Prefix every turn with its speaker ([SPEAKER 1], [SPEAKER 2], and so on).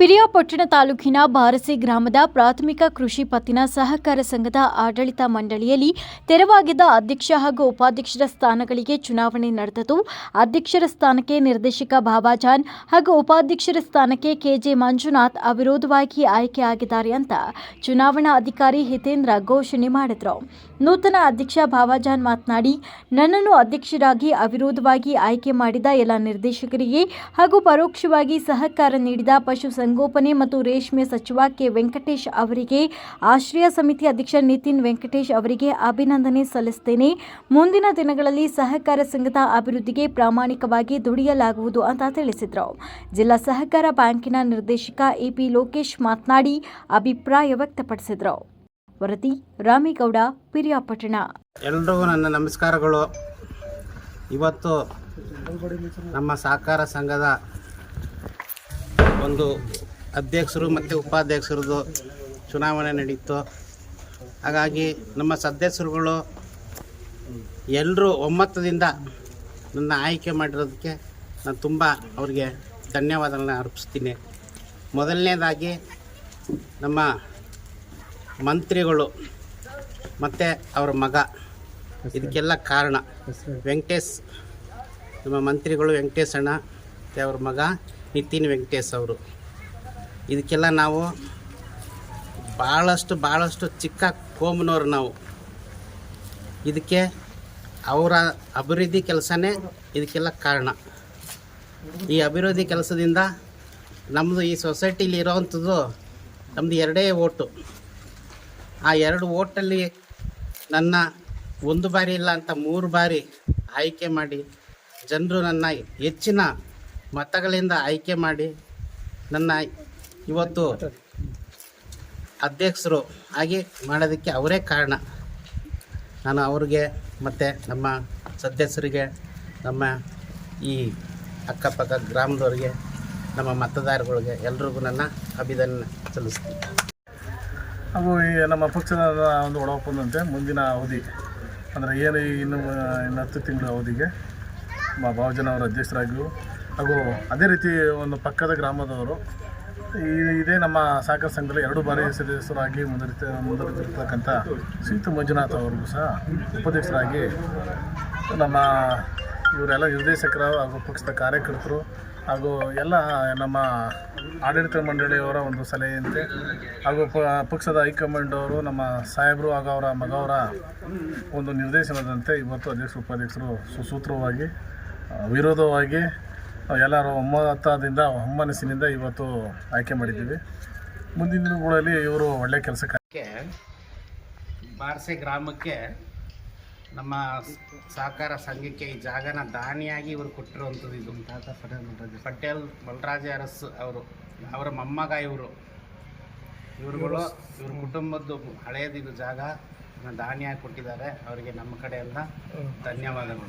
[SPEAKER 1] ಪಿರಿಯಾಪಟ್ಟಣ ತಾಲೂಕಿನ ಬಾರಸಿ ಗ್ರಾಮದ ಪ್ರಾಥಮಿಕ ಕೃಷಿ ಪತ್ತಿನ ಸಹಕಾರ ಸಂಘದ ಆಡಳಿತ ಮಂಡಳಿಯಲ್ಲಿ ತೆರವಾಗಿದ್ದ ಅಧ್ಯಕ್ಷ ಹಾಗೂ ಉಪಾಧ್ಯಕ್ಷರ ಸ್ಥಾನಗಳಿಗೆ ಚುನಾವಣೆ ನಡೆದದು ಅಧ್ಯಕ್ಷರ ಸ್ಥಾನಕ್ಕೆ ನಿರ್ದೇಶಕ ಬಾಬಾಜಾನ್ ಹಾಗೂ ಉಪಾಧ್ಯಕ್ಷರ ಸ್ಥಾನಕ್ಕೆ ಕೆಜೆ ಮಂಜುನಾಥ್ ಅವಿರೋಧವಾಗಿ ಆಯ್ಕೆಯಾಗಿದ್ದಾರೆ ಅಂತ ಚುನಾವಣಾ ಅಧಿಕಾರಿ ಹಿತೇಂದ್ರ ಘೋಷಣೆ ಮಾಡಿದರು. ನೂತನ ಅಧ್ಯಕ್ಷ ಬಾಬಾಜಾನ್ ಮಾತನಾಡಿ, ನನ್ನನ್ನು ಅಧ್ಯಕ್ಷರಾಗಿ ಅವಿರೋಧವಾಗಿ ಆಯ್ಕೆ ಮಾಡಿದ ಎಲ್ಲ ನಿರ್ದೇಶಕರಿಗೆ ಹಾಗೂ ಪರೋಕ್ಷವಾಗಿ ಸಹಕಾರ ನೀಡಿದ ಪಶುಸಂಗೋಪನೆ ಮತ್ತು ರೇಷ್ಮೆ ಸಚಿವ ಕೆ ವೆಂಕಟೇಶ್ ಅವರಿಗೆ, ಆಶ್ರಯ ಸಮಿತಿ ಅಧ್ಯಕ್ಷ ನಿತಿನ್ ವೆಂಕಟೇಶ್ ಅವರಿಗೆ ಅಭಿನಂದನೆ ಸಲ್ಲಿಸುತ್ತೇನೆ ಮುಂದಿನ ದಿನಗಳಲ್ಲಿ ಸಹಕಾರ ಸಂಘದ ಅಭಿವೃದ್ಧಿಗೆ ಪ್ರಾಮಾಣಿಕವಾಗಿ ದುಡಿಯಲಾಗುವುದು ಅಂತ ತಿಳಿಸಿದರು. ಜಿಲ್ಲಾ ಸಹಕಾರ ಬ್ಯಾಂಕಿನ ನಿರ್ದೇಶಕ ಎಪಿ ಲೋಕೇಶ್ ಮಾತನಾಡಿ ಅಭಿಪ್ರಾಯ ವ್ಯಕ್ತಪಡಿಸಿದರು. ವರದಿ ರಾಮೇಗೌಡ, ಪಿರಿಯಾಪಟ್ಟಣ.
[SPEAKER 2] ಎಲ್ರಿಗೂ ನನ್ನ ನಮಸ್ಕಾರಗಳು. ಇವತ್ತು ನಮ್ಮ ಸಹಕಾರ ಸಂಘದ ಒಂದು ಅಧ್ಯಕ್ಷರು ಮತ್ತು ಉಪಾಧ್ಯಕ್ಷರದು ಚುನಾವಣೆ ನಡೀತು. ಹಾಗಾಗಿ ನಮ್ಮ ಸದಸ್ಯರುಗಳು ಎಲ್ಲರೂ ಒಮ್ಮತದಿಂದ ನನ್ನ ಆಯ್ಕೆ ಮಾಡಿರೋದಕ್ಕೆ ನಾನು ತುಂಬ ಅವ್ರಿಗೆ ಧನ್ಯವಾದಗಳನ್ನ ಅರ್ಪಿಸ್ತೀನಿ. ಮೊದಲನೇದಾಗಿ ನಮ್ಮ ಮಂತ್ರಿಗಳು ಮತ್ತು ಅವರ ಮಗ. ಇದಕ್ಕೆಲ್ಲ ಕಾರಣ. ವೆಂಕಟೇಶ್ ನಮ್ಮ ಮಂತ್ರಿಗಳು ವೆಂಕಟೇಶಣ್ಣ ಮತ್ತು ಅವ್ರ ಮಗ. ನಿತಿನ್ ವೆಂಕಟೇಶ್ ಅವರು. ಇದಕ್ಕೆಲ್ಲ ನಾವು ಭಾಳಷ್ಟು ಭಾಳಷ್ಟು ಚಿಕ್ಕ ಕೋಮನವ್ರು ನಾವು. ಇದಕ್ಕೆ ಅವರ ಅಭಿವೃದ್ಧಿ ಕೆಲಸನೇ ಇದಕ್ಕೆಲ್ಲ ಕಾರಣ. ಈ ಅಭಿವೃದ್ಧಿ ಕೆಲಸದಿಂದ ನಮ್ಮದು ಈ ಸೊಸೈಟಿಲಿ ಇರೋವಂಥದ್ದು ನಮ್ಮದು ಎರಡೇ ಓಟು. ಆ ಎರಡು ಓಟಲ್ಲಿ ನನ್ನ ಒಂದು ಬಾರಿ ಇಲ್ಲ ಅಂತ ಮೂರು ಬಾರಿ ಆಯ್ಕೆ ಮಾಡಿ ಜನರು ನನ್ನ ಹೆಚ್ಚಿನ ಮತಗಳಿಂದ ಆಯ್ಕೆ ಮಾಡಿ ನನ್ನ ಇವತ್ತು ಅಧ್ಯಕ್ಷರು ಆಗಿ ಮಾಡೋದಕ್ಕೆ ಅವರೇ ಕಾರಣ. ನಾನು ಅವ್ರಿಗೆ ಮತ್ತು ನಮ್ಮ ಸದಸ್ಯರಿಗೆ, ನಮ್ಮ ಈ ಅಕ್ಕಪಕ್ಕ ಗ್ರಾಮದವ್ರಿಗೆ, ನಮ್ಮ ಮತದಾರಗಳಿಗೆ ಎಲ್ರಿಗೂ ನನ್ನ ಅಭಿನಂದನೆ ಸಲ್ಲಿಸ್ತೀನಿ.
[SPEAKER 3] ಹಾಗೂ ಈ ನಮ್ಮ ಪಕ್ಷದ ಒಂದು ಒಳಪಂದಂತೆ ಮುಂದಿನ ಅವಧಿ, ಅಂದರೆ ಏನು ಇನ್ನು ಇನ್ನು ಹತ್ತು ತಿಂಗಳ ಅವಧಿಗೆ ಭಾವಜನ ಅವರ ಅಧ್ಯಕ್ಷರಾಗಿಯೂ ಹಾಗೂ ಅದೇ ರೀತಿ ಒಂದು ಪಕ್ಕದ ಗ್ರಾಮದವರು ಈ ಇದೇ ನಮ್ಮ ಸಹಕಾರ ಸಂಘದಲ್ಲಿ ಎರಡು ಬಾರಿ ಸದಸ್ಯರಾಗಿ ಮುಂದರಿತ ಮುಂದರಿತಿರ್ತಕ್ಕಂಥ ಸೀತು ಮಂಜುನಾಥ್ ಅವ್ರಿಗೂ ಸಹ ಉಪಾಧ್ಯಕ್ಷರಾಗಿ ನಮ್ಮ ಇವರೆಲ್ಲ ನಿರ್ದೇಶಕರು ಹಾಗೂ ಪಕ್ಷದ ಕಾರ್ಯಕರ್ತರು ಹಾಗೂ ಎಲ್ಲ ನಮ್ಮ ಆಡಳಿತ ಮಂಡಳಿಯವರ ಒಂದು ಸಲಹೆಯಂತೆ ಹಾಗೂ ಪಕ್ಷದ ಹೈಕಮಾಂಡ್ ಅವರು ನಮ್ಮ ಸಾಹೇಬರು ಹಾಗೂ ಅವರ ಮಗವರ ಒಂದು ನಿರ್ದೇಶನದಂತೆ ಇವತ್ತು ಅಧ್ಯಕ್ಷ ಉಪಾಧ್ಯಕ್ಷರು ಸುಸೂತ್ರವಾಗಿ, ವಿರೋಧವಾಗಿ ಎಲ್ಲರ ಒಮ್ಮತದಿಂದ ಒಮ್ಮನಸ್ಸಿನಿಂದ ಇವತ್ತು ಆಯ್ಕೆ ಮಾಡಿದ್ದೀವಿ. ಮುಂದಿನ ದಿನಗಳಲ್ಲಿ ಇವರು ಒಳ್ಳೆಯ ಕೆಲಸಕ್ಕೆ
[SPEAKER 2] ಕ್ಕೆ ಬಾರ್ಸೆ ಗ್ರಾಮಕ್ಕೆ ನಮ್ಮ ಸಹಕಾರ ಸಂಘಕ್ಕೆ ಈ ಜಾಗನ ದಾನಿಯಾಗಿ ಇವರು ಕೊಟ್ಟಿರುವಂಥದ್ದು ಇದು. ಪಟೇಲ್ ಬಲರಾಜ ಅರಸ್ ಅವರು ಅವರ ಮೊಮ್ಮಗ ಇವರು. ಇವರುಗಳು ಇವ್ರ ಕುಟುಂಬದ್ದು ಹಳೆಯದು ಇದು ಜಾಗ ದಾನಿಯಾಗಿ ಕೊಟ್ಟಿದ್ದಾರೆ. ಅವರಿಗೆ ನಮ್ಮ ಕಡೆಯಿಂದ ಧನ್ಯವಾದಗಳು.